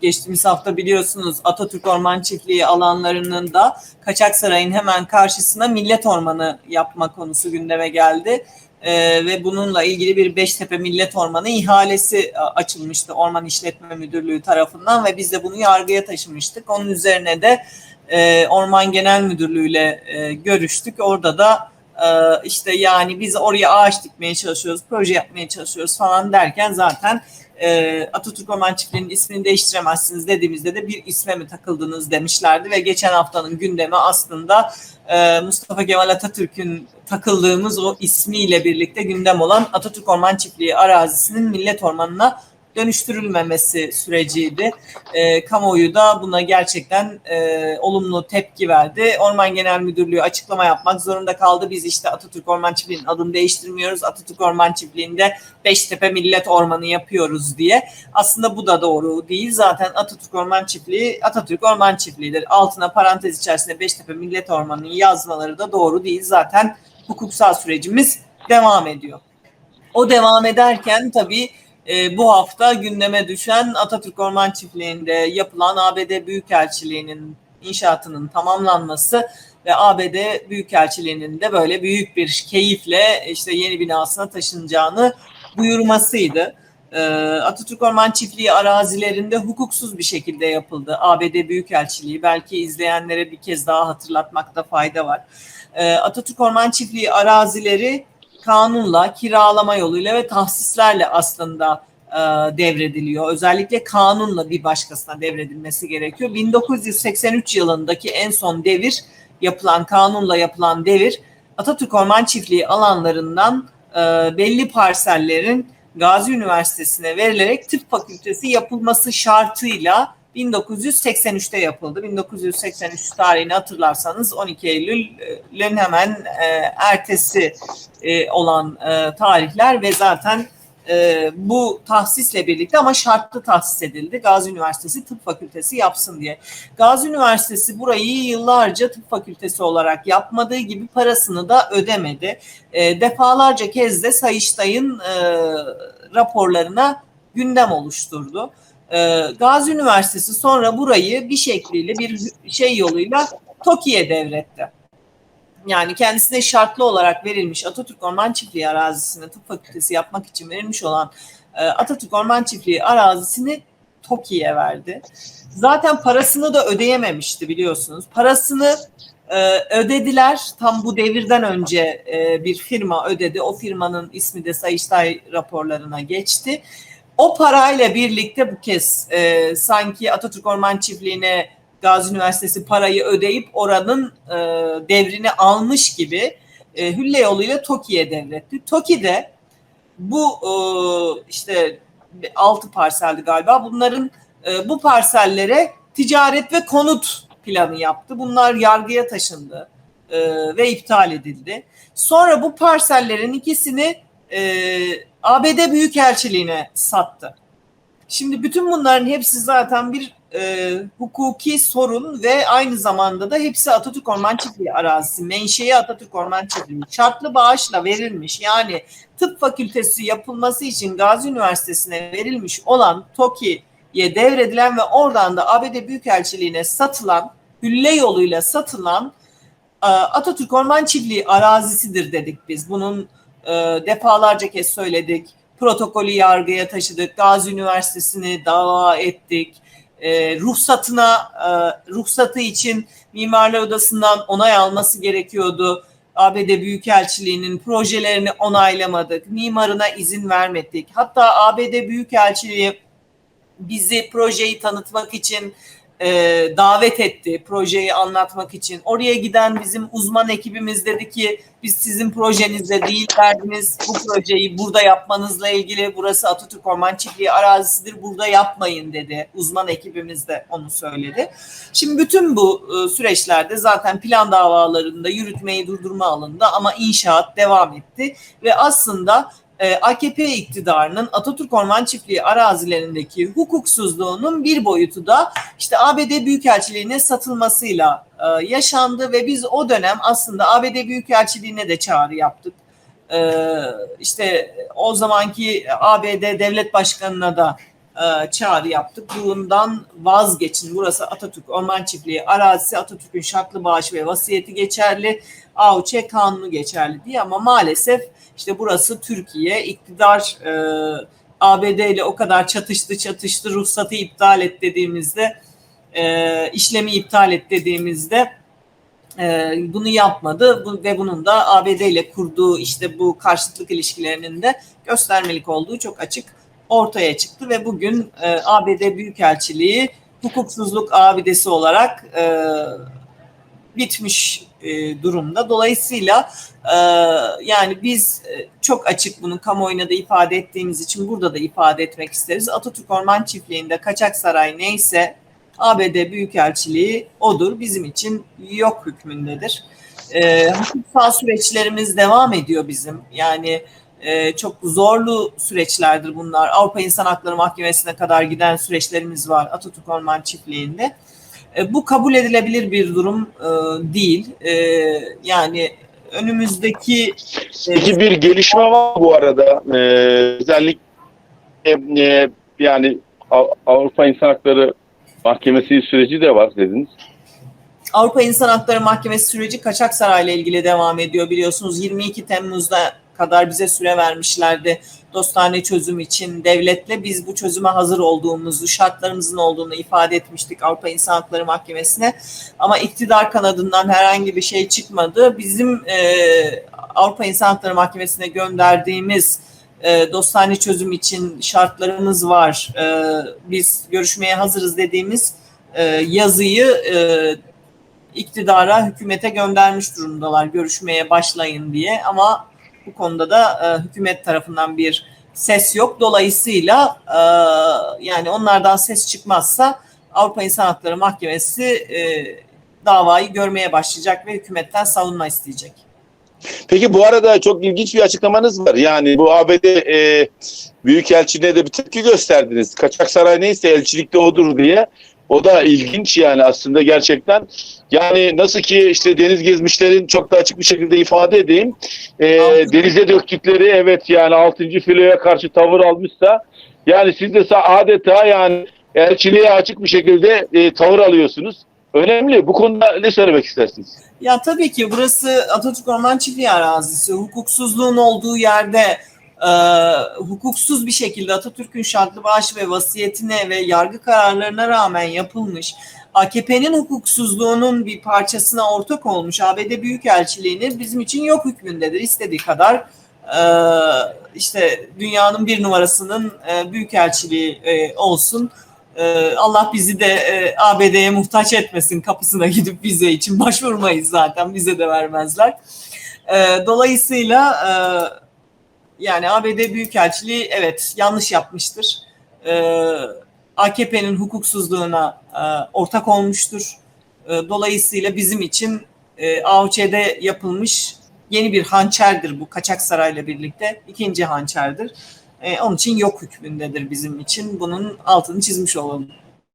Geçtiğimiz hafta biliyorsunuz Atatürk Orman Çiftliği alanlarının da Kaçak Saray'ın hemen karşısına Millet Ormanı yapma konusu gündeme geldi. Ee, ve bununla ilgili bir Beştepe Millet Ormanı ihalesi a, açılmıştı Orman İşletme Müdürlüğü tarafından ve biz de bunu yargıya taşımıştık. Onun üzerine de e, Orman Genel Müdürlüğü ile e, görüştük. Orada da e, işte yani biz oraya ağaç dikmeye çalışıyoruz, proje yapmaya çalışıyoruz falan derken zaten e, Atatürk Orman Çiftliği'nin ismini değiştiremezsiniz dediğimizde de bir isme mi takıldınız demişlerdi ve geçen haftanın gündemi aslında e, Mustafa Kemal Atatürk'ün takıldığımız o ismiyle birlikte gündem olan Atatürk Orman Çiftliği arazisinin millet ormanına dönüştürülmemesi süreciydi. E, kamuoyu da buna gerçekten e, olumlu tepki verdi. Orman Genel Müdürlüğü açıklama yapmak zorunda kaldı. Biz işte Atatürk Orman Çiftliği'nin adını değiştirmiyoruz. Atatürk Orman Çiftliği'nde Beştepe Millet Ormanı yapıyoruz diye. Aslında bu da doğru değil. Zaten Atatürk Orman Çiftliği Atatürk Orman Çiftliği'dir. Altına parantez içerisinde Beştepe Millet Ormanı'nın yazmaları da doğru değil. Zaten hukuksal sürecimiz devam ediyor. O devam ederken tabii e, bu hafta gündeme düşen Atatürk Orman Çiftliği'nde yapılan ABD Büyükelçiliği'nin inşaatının tamamlanması ve ABD Büyükelçiliği'nin de böyle büyük bir keyifle işte yeni binasına taşınacağını duyurmasıydı. E, Atatürk Orman Çiftliği arazilerinde hukuksuz bir şekilde yapıldı. ABD Büyükelçiliği belki izleyenlere bir kez daha hatırlatmakta fayda var. E, Atatürk Orman Çiftliği arazileri kanunla, kiralama yoluyla ve tahsislerle aslında e, devrediliyor. Özellikle kanunla bir başkasına devredilmesi gerekiyor. 1983 yılındaki en son devir yapılan kanunla yapılan devir Atatürk Orman Çiftliği alanlarından e, belli parsellerin Gazi Üniversitesi'ne verilerek tıp fakültesi yapılması şartıyla 1983'te yapıldı. 1983 tarihini hatırlarsanız 12 Eylül'ün hemen e, ertesi e, olan e, tarihler ve zaten e, bu tahsisle birlikte ama şartlı tahsis edildi. Gazi Üniversitesi Tıp Fakültesi yapsın diye. Gazi Üniversitesi burayı yıllarca tıp fakültesi olarak yapmadığı gibi parasını da ödemedi. Defalarca kez de Sayıştay'ın raporlarına gündem oluşturdu. Gazi Üniversitesi sonra burayı bir şekliyle bir şey yoluyla TOKİ'ye devretti. Yani kendisine şartlı olarak verilmiş Atatürk Orman Çiftliği arazisine tıp fakültesi yapmak için verilmiş olan e, Atatürk Orman Çiftliği arazisini TOKİ'ye verdi. Zaten parasını da ödeyememişti biliyorsunuz. Parasını e, ödediler. Tam bu devirden önce e, bir firma ödedi. O firmanın ismi de Sayıştay raporlarına geçti. O parayla birlikte bu kez e, sanki Atatürk Orman Çiftliği'ne Gazi Üniversitesi parayı ödeyip oranın e, devrini almış gibi e, hülle yoluyla TOKİ'ye devretti. TOKİ'de bu e, işte altı parseldi galiba bunların e, bu parsellere ticaret ve konut planı yaptı. Bunlar yargıya taşındı e, ve iptal edildi. Sonra bu parsellerin ikisini e, ABD Büyükelçiliğine sattı. Şimdi bütün bunların hepsi zaten bir e, hukuki sorun ve aynı zamanda da hepsi Atatürk Orman Çiftliği arazisi. Menşei Atatürk Orman Çiftliği. Şartlı bağışla verilmiş. Yani tıp fakültesi yapılması için Gazi Üniversitesi'ne verilmiş olan TOKİ'ye devredilen ve oradan da ABD Büyükelçiliğine satılan, hülle yoluyla satılan e, Atatürk Orman Çiftliği arazisidir dedik biz. Bunun e, defalarca kez söyledik. Protokolü yargıya taşıdık. Gazi Üniversitesi'ni dava ettik e, ruhsatına e, ruhsatı için Mimarlar Odası'ndan onay alması gerekiyordu. ABD Büyükelçiliği'nin projelerini onaylamadık. Mimarına izin vermedik. Hatta ABD Büyükelçiliği bizi projeyi tanıtmak için e, davet etti projeyi anlatmak için. Oraya giden bizim uzman ekibimiz dedi ki biz sizin projenizde değil verdiniz bu projeyi burada yapmanızla ilgili burası Atatürk Orman Çiftliği arazisidir burada yapmayın dedi. Uzman ekibimiz de onu söyledi. Şimdi bütün bu e, süreçlerde zaten plan davalarında yürütmeyi durdurma alındı ama inşaat devam etti ve aslında e, AKP iktidarının Atatürk Orman Çiftliği arazilerindeki hukuksuzluğunun bir boyutu da işte ABD Büyükelçiliğine satılmasıyla e, yaşandı ve biz o dönem aslında ABD Büyükelçiliğine de çağrı yaptık. E, işte o zamanki ABD Devlet Başkanı'na da e, çağrı yaptık. Bundan vazgeçin. Burası Atatürk Orman Çiftliği arazisi. Atatürk'ün şartlı bağışı ve vasiyeti geçerli. AUÇ kanunu geçerli diye ama maalesef işte burası Türkiye iktidar e, ABD ile o kadar çatıştı çatıştı ruhsatı iptal et dediğimizde e, işlemi iptal et dediğimizde e, bunu yapmadı bu, ve bunun da ABD ile kurduğu işte bu karşıtlık ilişkilerinin de göstermelik olduğu çok açık ortaya çıktı ve bugün e, ABD Büyükelçiliği hukuksuzluk abidesi olarak e, bitmiş e, durumda. Dolayısıyla e, yani biz e, çok açık bunu kamuoyuna da ifade ettiğimiz için burada da ifade etmek isteriz. Atatürk Orman Çiftliği'nde Kaçak Saray neyse ABD Büyükelçiliği odur. Bizim için yok hükmündedir. E, hukuksal süreçlerimiz devam ediyor bizim. Yani e, çok zorlu süreçlerdir bunlar. Avrupa İnsan Hakları Mahkemesi'ne kadar giden süreçlerimiz var Atatürk Orman Çiftliği'nde. E, bu kabul edilebilir bir durum e, değil. E, yani önümüzdeki Peki bir gelişme var bu arada. Ee, özellikle e, yani Av- Avrupa İnsan Hakları Mahkemesi süreci de var dediniz. Avrupa İnsan Hakları Mahkemesi süreci Kaçak Saray ile ilgili devam ediyor biliyorsunuz. 22 Temmuz'da kadar bize süre vermişlerdi dostane çözüm için devletle. Biz bu çözüme hazır olduğumuzu, şartlarımızın olduğunu ifade etmiştik Avrupa İnsan Hakları Mahkemesi'ne. Ama iktidar kanadından herhangi bir şey çıkmadı. Bizim e, Avrupa İnsan Hakları Mahkemesi'ne gönderdiğimiz e, dostane çözüm için şartlarımız var. E, biz görüşmeye hazırız dediğimiz e, yazıyı e, iktidara, hükümete göndermiş durumdalar görüşmeye başlayın diye ama bu konuda da e, hükümet tarafından bir ses yok. Dolayısıyla e, yani onlardan ses çıkmazsa Avrupa İnsan Hakları Mahkemesi e, davayı görmeye başlayacak ve hükümetten savunma isteyecek. Peki bu arada çok ilginç bir açıklamanız var. Yani bu ABD e, Büyükelçiliğine de bir tepki gösterdiniz. Kaçak saray neyse elçilikte odur diye. O da ilginç yani aslında gerçekten. Yani nasıl ki işte deniz gezmişlerin çok da açık bir şekilde ifade edeyim. E, denize döktükleri evet yani 6. filoya karşı tavır almışsa yani siz de adeta yani elçiliğe açık bir şekilde e, tavır alıyorsunuz. Önemli. Bu konuda ne söylemek istersiniz? Ya tabii ki burası Atatürk Orman Çiftliği arazisi. Hukuksuzluğun olduğu yerde e, hukuksuz bir şekilde Atatürk'ün şartlı bağışı ve vasiyetine ve yargı kararlarına rağmen yapılmış AKP'nin hukuksuzluğunun bir parçasına ortak olmuş ABD Büyükelçiliğini bizim için yok hükmündedir. İstediği kadar e, işte dünyanın bir numarasının e, büyükelçiliği e, olsun. E, Allah bizi de e, ABD'ye muhtaç etmesin kapısına gidip vize için başvurmayız zaten bize de vermezler. E, dolayısıyla e, yani ABD Büyükelçiliği evet yanlış yapmıştır. E, AKP'nin hukuksuzluğuna e, ortak olmuştur. E, dolayısıyla bizim için e, yapılmış yeni bir hançerdir bu Kaçak Saray'la birlikte. ikinci hançerdir. E, onun için yok hükmündedir bizim için. Bunun altını çizmiş olalım.